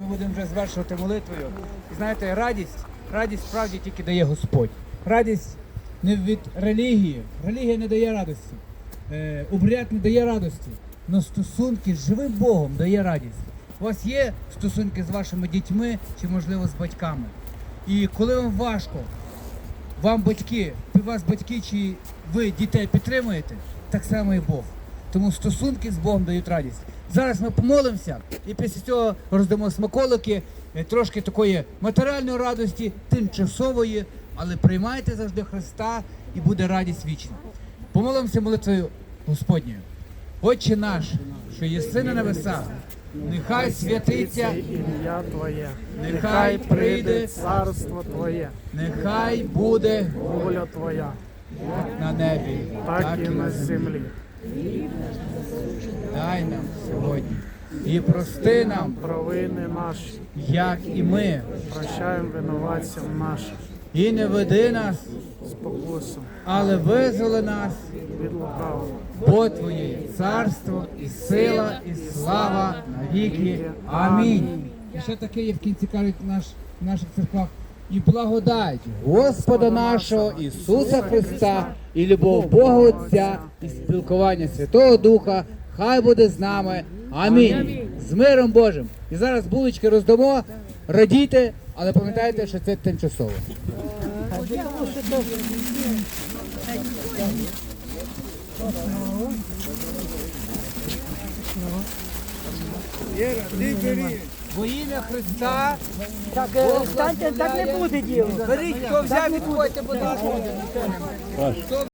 Ми будемо вже звершувати молитвою. Знаєте, радість, радість справді тільки дає Господь. Радість не від релігії. Релігія не дає радості. Е, обряд не дає радості. Но стосунки з живим Богом дає радість. У вас є стосунки з вашими дітьми чи, можливо, з батьками. І коли вам важко, вам батьки, вас батьки чи ви дітей підтримуєте, так само і Бог. Тому стосунки з Богом дають радість. Зараз ми помолимося і після цього роздамо смаколики, е, трошки такої матеріальної радості, тимчасової, але приймайте завжди Христа і буде радість вічна. Помолимося молитвою Господньою. Отче наш, що єси на небесах, нехай святиться, ім'я Твоє, Нехай прийде царство Твоє, нехай буде воля Твоя, на небі, так і на землі. Дай нам сьогодні і прости нам, Провини наші, як і ми, прощаємо винуватцям нашим, і не веди нас, спокусом але визволи нас, від лукавого. бо Твоє є царство, і сила, і слава навіки. Амінь. І ще таке є в кінці кажуть наш, в наших церквах. І благодать Господа нашого Ісуса Христа, і любов Бога Отця, і спілкування Святого Духа, хай буде з нами. Амінь. З миром Божим. І зараз булочки роздамо, радійте, але пам'ятайте, що це тимчасово. Во ім'я Христа Так, е, станьте, так не буде діло. беріть, хто взяв, відходьте, будь ласка.